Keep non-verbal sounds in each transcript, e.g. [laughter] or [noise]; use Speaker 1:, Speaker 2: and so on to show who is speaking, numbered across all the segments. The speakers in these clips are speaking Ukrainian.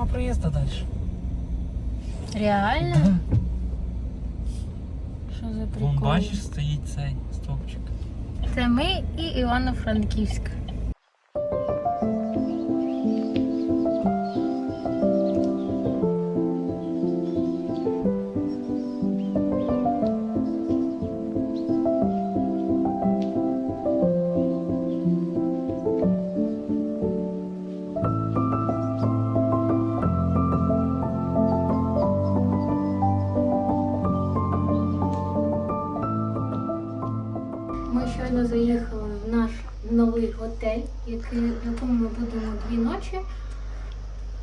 Speaker 1: нема проїзду далі.
Speaker 2: Реально? Що за прикол?
Speaker 1: Вон бачиш, стоїть цей стовпчик.
Speaker 2: Це ми і Івано-Франківськ. Ми щойно заїхали в наш новий готель, який, в якому ми будемо дві ночі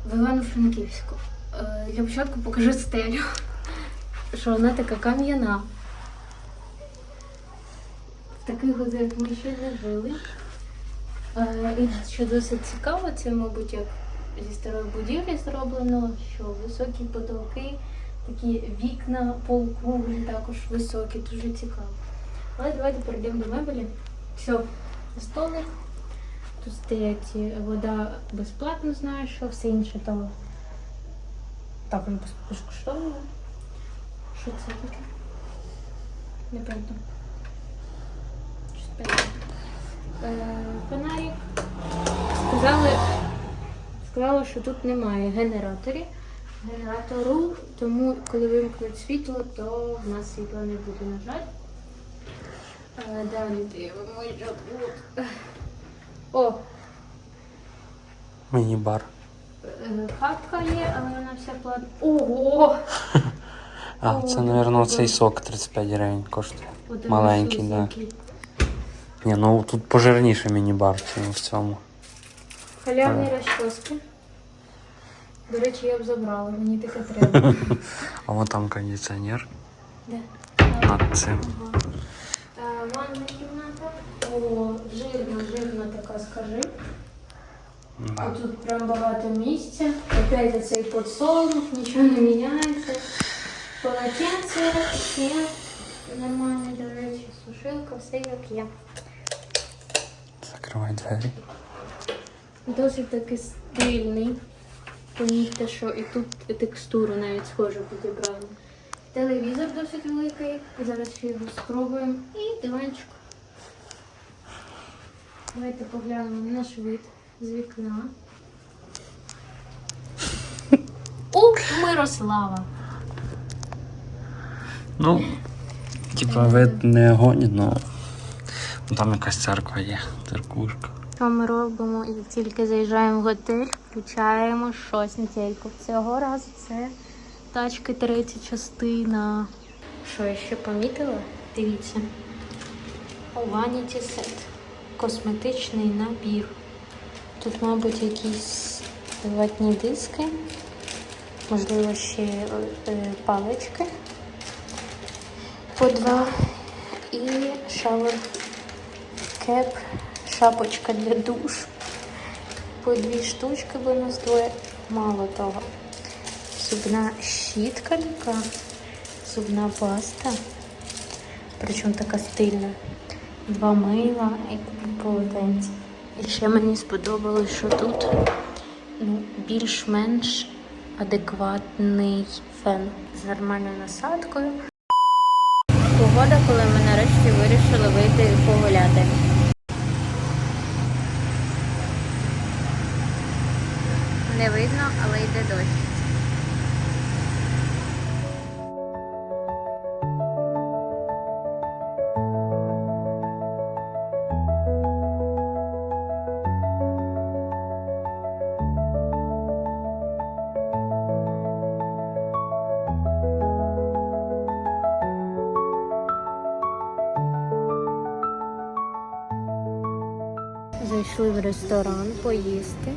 Speaker 2: в Івано-Франківську. Е, Для початку покажу стелю, що вона така кам'яна. В таких готелях ми ще не жили. Е, І що досить цікаво, це, мабуть, як зі старої будівлі зроблено, що високі потолки, такі вікна полукруглі, також високі, дуже цікаво. Але давайте перейдемо до мебелі. Все, столик. Тут стоять е, вода безплатно, знаю, що все інше то також без- безкоштовно. Що це таке? Щось понятно. Е, Фонарик. Сказали, сказали, що тут немає генераторів. Генератору, тому коли вимкнуть світло, то в нас світла не буде, на жаль. Е, Далі дивимося тут. О,
Speaker 1: Міні-бар.
Speaker 2: е, хатка є, але вона вся платна. Ого! [laughs]
Speaker 1: А, це, мабуть, цей сок 35 гривень коштує. Маленький, да.
Speaker 2: такий.
Speaker 1: Ні, ну тут пожирніше міні-бар, ніж в цьому.
Speaker 2: Халявні розчоски. До речі, я б забрала, мені таке треба. [laughs]
Speaker 1: А вон там кондиціонер
Speaker 2: Де?
Speaker 1: над цим.
Speaker 2: Ага. Ванна кімната. О, жирна, жирна така, скажи.
Speaker 1: Да.
Speaker 2: А тут прям багато місця. Опять оцей подсолнух, нічого не міняється. Полотенце є нормальне, до речі, сушилка, все як є.
Speaker 1: Закривай двері.
Speaker 2: Досить таки стильний. Помітьте, що і тут текстуру навіть схожу підібрали. Телевізор досить великий. Зараз ще його спробуємо. І диванчик. Давайте поглянемо на наш вид з вікна. У Мирослава.
Speaker 1: Ну, типа вид не огонь, но ну, там якась церква є, церквушка.
Speaker 2: Що ми робимо? І тільки заїжджаємо в готель, включаємо щось на тільки. Цього разу це тачки третя частина. Що я ще помітила? Дивіться. Vanity Set. Косметичний набір. Тут, мабуть, якісь ватні диски, можливо, ще е, палички по два і шавер кеп, шапочка для душ. По дві штучки, бо нас двоє. Мало того. Зубна щітка така, зубна паста. Причому така стильна. Два мила і полотенці. І ще мені сподобалось, що тут ну, більш-менш адекватний фен з нормальною насадкою. Погода, коли ми нарешті вирішили вийти і погуляти. Не видно, але йде дощ. Ресторан поїсти.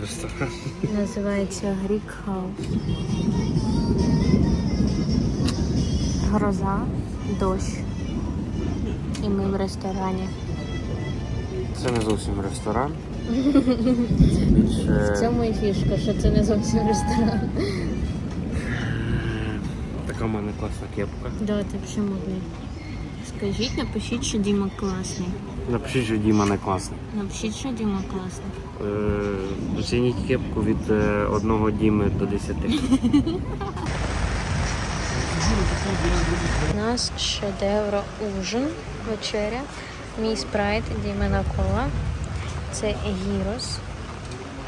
Speaker 1: Ресторан.
Speaker 2: Називається Greek House. Гроза, дощ. І ми в ресторані.
Speaker 1: Це не зовсім ресторан. Це
Speaker 2: В цьому і фішка, що це не зовсім ресторан.
Speaker 1: така в мене класна кепка.
Speaker 2: Да, ти взагалі модний. Скажіть, напишіть, що Діма класний.
Speaker 1: Напишіть, що Діма не класний.
Speaker 2: Напишіть, що Діма класний.
Speaker 1: Е, Оцініть кепку від е, одного Діми до 10.
Speaker 2: У нас шедевро ужин, вечеря, мій спрайт, Дімена кола. Це гірос,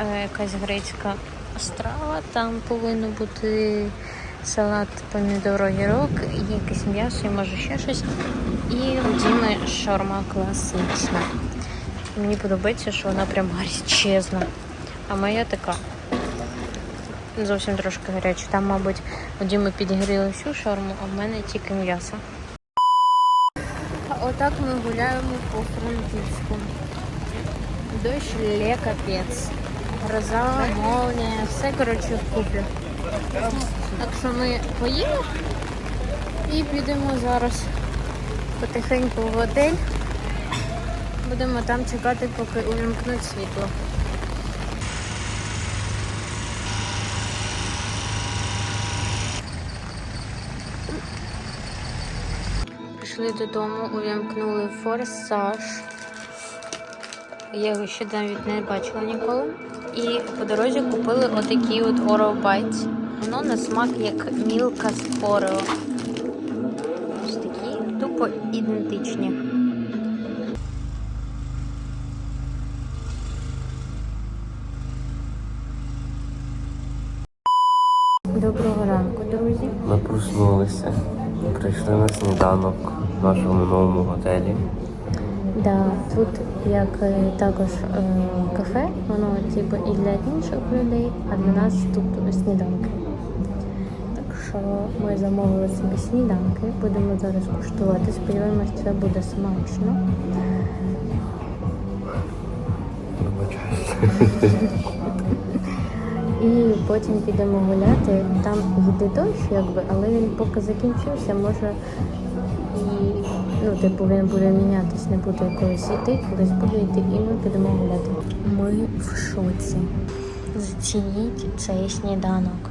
Speaker 2: е, якась грецька страва. Там повинно бути салат, помідор, огірок, якесь м'ясо, і може ще щось. І у Діми шаурма класична. Мені подобається, що вона прям гарячезна. А моя така зовсім трошки гаряча. Там, мабуть, у Діми підігріли всю шаурму, а в мене тільки м'ясо. Отак ми гуляємо по Франківську. Дощ лє капець. Гроза, молнія, все коротше вкуплю. Так що ми поїли і підемо зараз потихеньку в готель. Будемо там чекати, поки увімкнуть світло. Прийшли додому, увімкнули форсаж. Я його ще навіть не бачила ніколи. І по дорозі купили отакі от Bites. Воно на смак як мілка з Орео. Ось такі тупо ідентичні. Доброго ранку, друзі.
Speaker 1: Ми проснулися, прийшли на сніданок в нашому новому готелі.
Speaker 2: Да, тут як е, також е, кафе, воно типу і для інших людей, а для нас тут сніданки. Так що ми замовили собі сніданки, будемо зараз куштувати. Сподіваємось, це буде смачно. І потім підемо гуляти. Там йде дощ, якби, але він поки закінчився, може і ну, типу, він буде мінятись, не буде якоїсь йти, кудись буде йти, і ми підемо гуляти. Ми в шоці. Зацініть цей сніданок.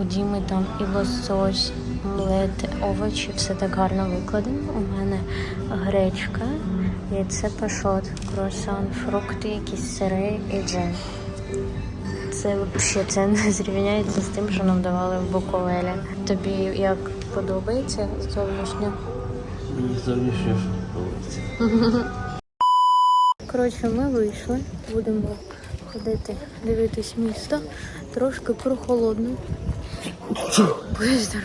Speaker 2: У Діми там і лосось, омлет, овочі, все так гарно викладено. У мене гречка, яйце пашот, круасан, фрукти, якісь сири і джем. Це взагалі це не зрівняється з тим, що нам давали в Буковелі. Тобі як подобається
Speaker 1: Мені зовнішньо подобається.
Speaker 2: Коротше, ми вийшли, будемо ходити, дивитись місто. Трошки прохолодно. Поїздер.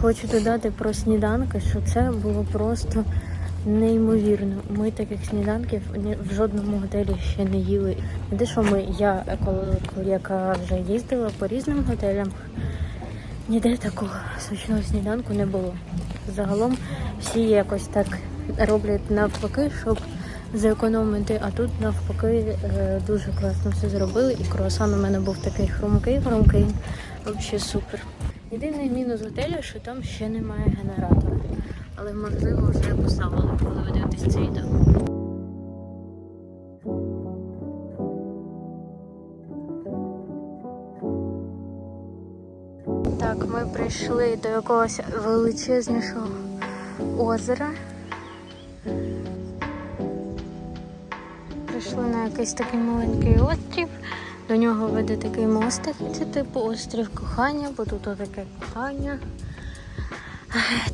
Speaker 2: Хочу додати про сніданки, що це було просто неймовірно. Ми таких сніданків в жодному готелі ще не їли. Не те, що ми, я, коли, яка вже їздила по різним готелям, ніде такого смачного сніданку не було. Загалом всі якось так роблять навпаки, щоб зекономити, а тут навпаки е, дуже класно все зробили. І круасан у мене був такий хрумкий, хрумкий. Взагалі супер. Єдиний мінус готелю, що там ще немає генератора. Але можливо вже поставили, коли ви дивитесь це відео. Так, ми прийшли до якогось величезнішого озера. Прийшли на якийсь такий маленький острів. До нього веде такий мостик. Це типу острів кохання, бо тут таке кохання.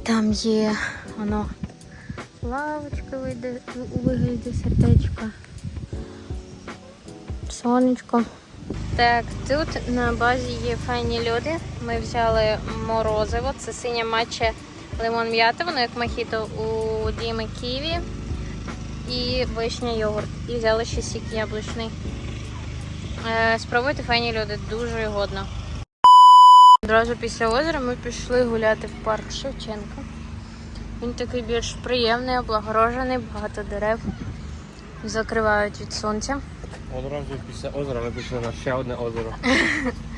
Speaker 2: Там є воно лавочка вийде у вигляді сердечка. Сонечко. Так, тут на базі є файні люди. Ми взяли морозиво, це синя матча лимон м'ята, воно як мохіто у Діми Ківі і вишня йогурт. І взяли ще сік яблучний. Е, спробуйте файні люди, дуже годно. Одразу після озера ми пішли гуляти в парк Шевченка. Він такий більш приємний, облагорожений, багато дерев закривають від сонця.
Speaker 1: Одразу після озера ми пішли на ще одне озеро. [laughs]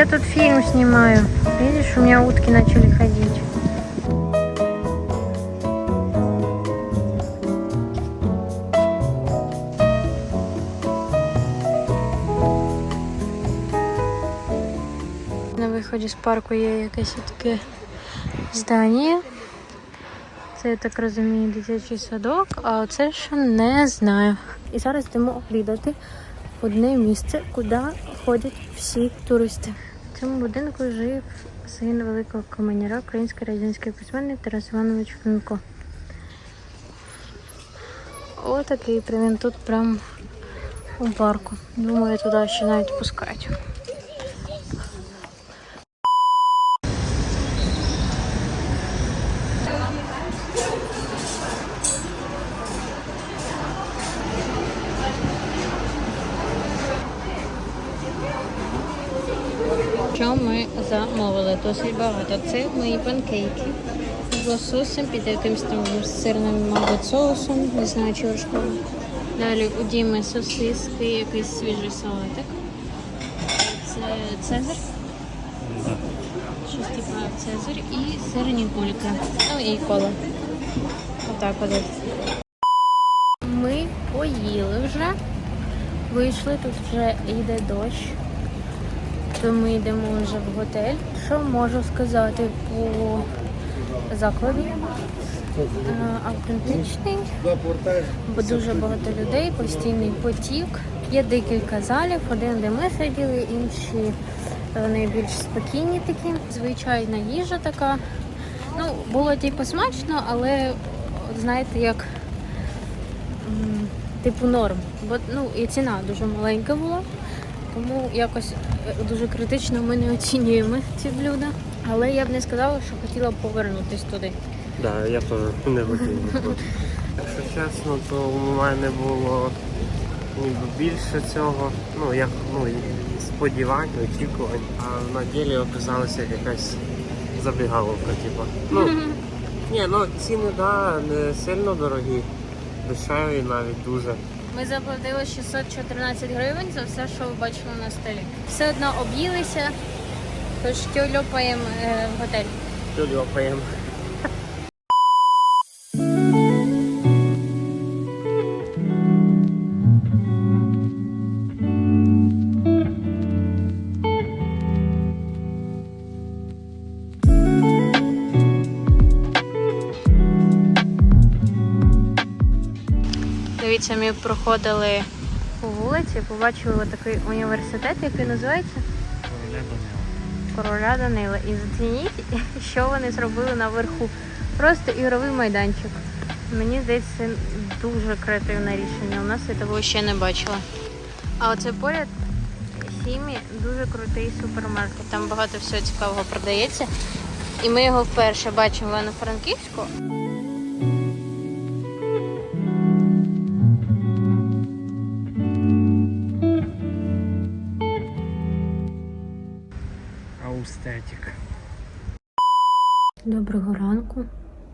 Speaker 2: я тут фильм снимаю. Видишь, у меня утки начали ходить. На виході з парку є якесь таке здання. Це, я так розумію, дитячий садок, а це ще не знаю. І зараз йдемо оглядати одне місце, куди ходять всі туристи. В цьому будинку жив син великого командира, український радянський письменник Тарас Іванович Франко. Отакий прям тут прям у парку. Думаю, туди ще навіть пускають. Досить багато. Це мої панкейки з лососем, під якимось там сирним, мабуть, соусом, не знаю, чи вершковим. Далі у Діми сосиски, якийсь свіжий салатик. Це Цезар. Щось типу Цезар і сирні кульки. Ну і кола. Отак от. Ми поїли вже. Вийшли, тут вже йде дощ то ми йдемо вже в готель. Що можу сказати по закладу? Е, Автентичний, бо дуже багато людей, постійний потік. Є декілька залів, один, де ми сиділи, інші е, найбільш спокійні такі. Звичайна їжа така. Ну, було типу смачно, але знаєте, як типу норм. Бо ну і ціна дуже маленька була. Тому якось е, дуже критично ми не оцінюємо ці блюда. Але я б не сказала, що хотіла б повернутись туди.
Speaker 3: Да, я теж не хотів. Якщо чесно, то у мене було ніби більше цього, ну як ну, сподівань, очікувань, а на ділі оказалася якась забігаловка, типу. Ну, [laughs] ні, ну ціни да, не сильно дорогі, дешеві навіть дуже.
Speaker 2: Ми заплатили 614 гривень за все, що ви бачили на столі. Все одно об'їлися, тож тьольопаємо е, в готель.
Speaker 3: Тюльопаємо.
Speaker 2: Проходили по вулиці, побачили такий університет, який називається Короля Данила. І зацініть, [laughs] що вони зробили наверху. Просто ігровий майданчик. Мені здається, це дуже креативне рішення. У нас я такого ще не бачила. А оце поряд Сімі дуже крутий супермаркет. Там багато всього цікавого продається. І ми його вперше бачимо в Івано-Франківську.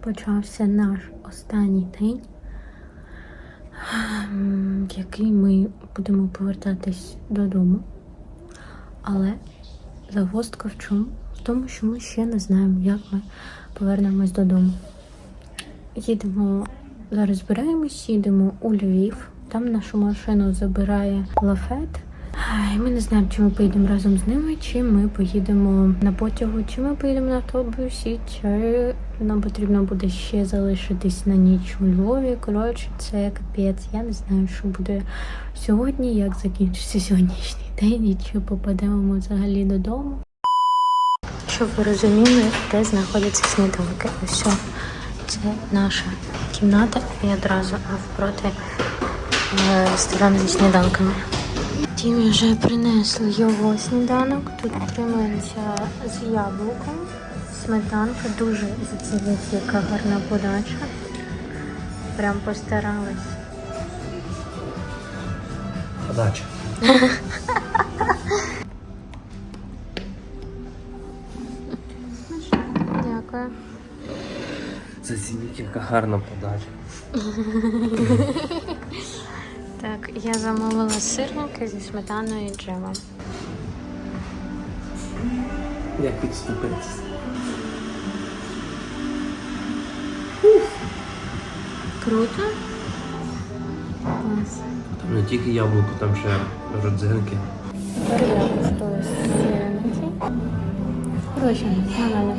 Speaker 2: Почався наш останній день, ем, який ми будемо повертатись додому. Але загвоздка в чому? В тому, що ми ще не знаємо, як ми повернемось додому. Їдемо, зараз збираємось, їдемо у Львів. Там нашу машину забирає лафет. Ай, Ми не знаємо, чи ми поїдемо разом з ними, чи ми поїдемо на потягу, чи ми поїдемо на автобусі, чи нам потрібно буде ще залишитись на ніч у Львові. Коротше, це капець. Я не знаю, що буде сьогодні, як закінчиться сьогоднішній день і чи попадемо ми взагалі додому. Щоб ви розуміли, де знаходяться сніданки. Ось це наша кімната і одразу навпроти е, ресторану сніданками. Тімі вже принесли його сніданок. Тут тримається з яблуком, сметанка. Дуже зацініть, яка гарна подача. Прям постаралась.
Speaker 3: Подача.
Speaker 2: Дякую.
Speaker 3: Зацініть, яка гарна подача.
Speaker 2: Так, я замовила сирники зі сметаною і джемом.
Speaker 3: Як підступитись?
Speaker 2: Круто. Клас.
Speaker 3: Там не тільки яблуко, там ще родзинки.
Speaker 2: Тепер я куштую сирники. Коротше, нормально.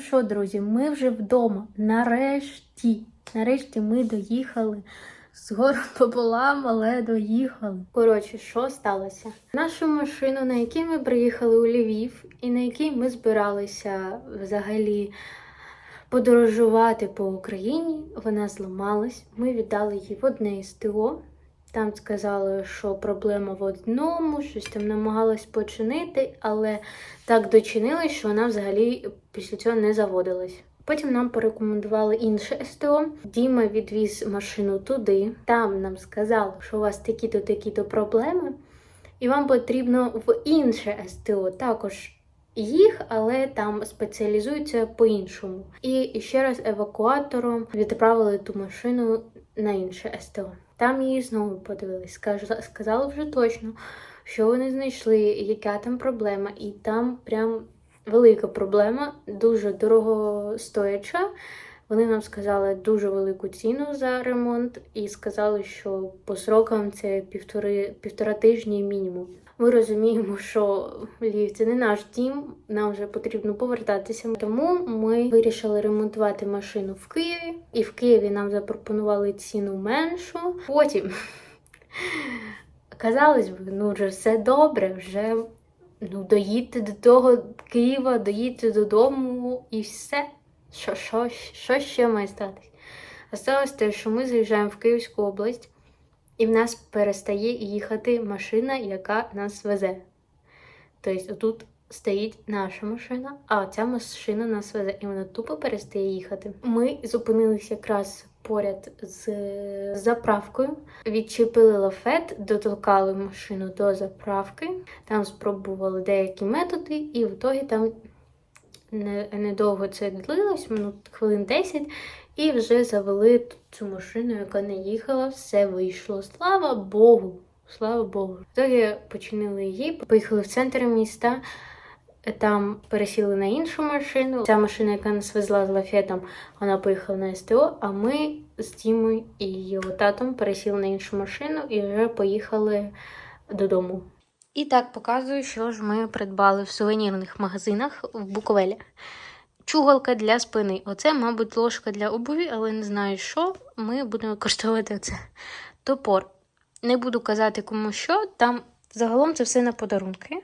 Speaker 2: Що, друзі, ми вже вдома. Нарешті. Нарешті ми доїхали. Згору [laughs] пополам, але доїхали. Коротше, що сталося? Нашу машину, на якій ми приїхали у Львів, і на якій ми збиралися взагалі подорожувати по Україні, вона зламалась. Ми віддали її в одне СТО. Там сказали, що проблема в одному, щось там намагалась починити, але так дочинили, що вона взагалі після цього не заводилась. Потім нам порекомендували інше СТО. Діма відвіз машину туди. Там нам сказали, що у вас такі-то такі-то проблеми, і вам потрібно в інше СТО також їх, але там спеціалізуються по-іншому. І ще раз евакуатором відправили ту машину на інше СТО. Там її знову подивились. Сказали вже точно, що вони знайшли, яка там проблема, і там прям велика проблема, дуже дорого стояча. Вони нам сказали дуже велику ціну за ремонт і сказали, що по срокам це півтори, півтора тижні мінімум. Ми розуміємо, що Львів це не наш дім, нам вже потрібно повертатися. Тому ми вирішили ремонтувати машину в Києві, і в Києві нам запропонували ціну меншу. Потім казалось би, ну вже все добре, вже ну доїдьте до того Києва, доїдьте додому і все. Що, що, що ще має статись? Осталось те, що ми заїжджаємо в Київську область, і в нас перестає їхати машина, яка нас везе. Тобто тут стоїть наша машина, а ця машина нас везе, і вона тупо перестає їхати. Ми зупинилися якраз поряд з заправкою, відчепили лафет, дотолкали машину до заправки, там спробували деякі методи, і в ітогі там не- недовго це длилось, минут хвилин 10, і вже завели цю машину, яка не їхала, все вийшло. Слава Богу! Слава Богу. Тоді починили її, поїхали в центр міста. Там пересіли на іншу машину. Ця машина, яка нас везла з лафетом, вона поїхала на СТО, а ми з Тімою і його татом пересіли на іншу машину і вже поїхали додому. І так показую, що ж ми придбали в сувенірних магазинах в Буковелі. Чугалка для спини. Оце, мабуть, ложка для обуві, але не знаю, що. Ми будемо коштувати це. Топор. Не буду казати кому що. Там загалом це все на подарунки.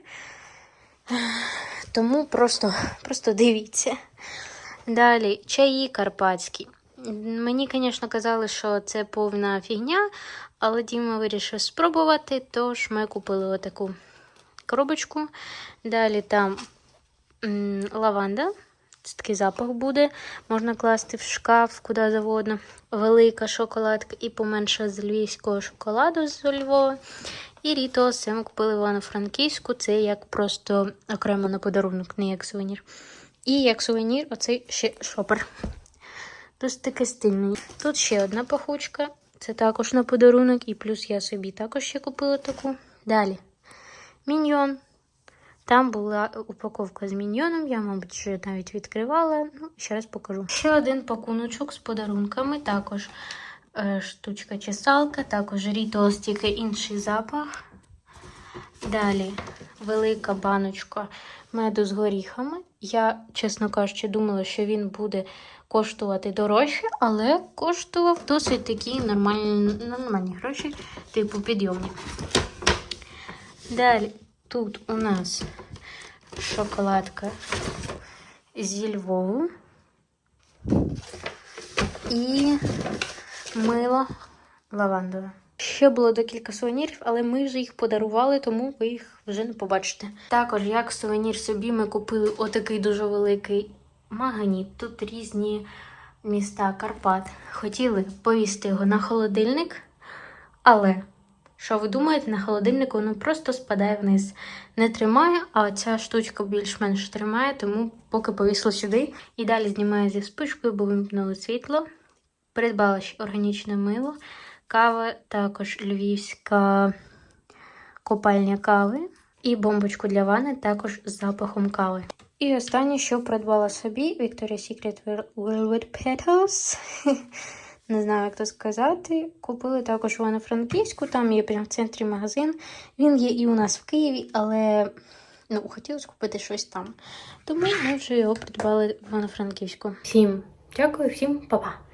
Speaker 2: Тому просто, просто дивіться. Далі, чаї карпатські. Мені, звісно, казали, що це повна фігня, але Діма вирішив спробувати, тож ми купили отаку коробочку. Далі там лаванда. Це такий запах буде. Можна класти в шкаф, куди завгодно. Велика шоколадка і поменша з львівського шоколаду з Львова. І Рітос, це ми купили в Івано-Франківську. Це як просто окремо на подарунок, не як сувенір. І як сувенір, оцей ще шопер. Тут таке стильний. Тут ще одна пахучка. Це також на подарунок, і плюс я собі також ще купила таку. Далі. Міньйон. Там була упаковка з міньйоном, я, мабуть, вже навіть відкривала. Ну, ще раз покажу. Ще один пакуночок з подарунками. Також е, штучка чесалка, також Рітос, тільки інший запах. Далі велика баночка меду з горіхами. Я, чесно кажучи, думала, що він буде коштувати дорожче, але коштував досить такі нормальні, нормальні гроші, типу підйомні. Далі тут у нас шоколадка зі Львову і мило лавандове. Ще було декілька сувенірів, але ми вже їх подарували, тому ви їх вже не побачите. Також, як сувенір собі, ми купили отакий дуже великий магніт. Тут різні міста Карпат. Хотіли повісти його на холодильник, але Що ви думаєте, на холодильнику воно просто спадає вниз. Не тримає, а ця штучка більш-менш тримає, тому поки повісила сюди. І далі знімаю зі спишкою, бо вимкнули світло. Придбала ще органічне мило, кава, також львівська копальня кави і бомбочку для ванни також з запахом кави. І останнє, що придбала собі Victoria's Secret Velvet Petals. [laughs] Не знаю, як це сказати. Купили також в Івано-Франківську, там є прямо в центрі магазин. Він є і у нас в Києві, але ну, хотілося купити щось там. Тому ми вже його придбали в Івано-Франківську. Всім дякую, всім па-па!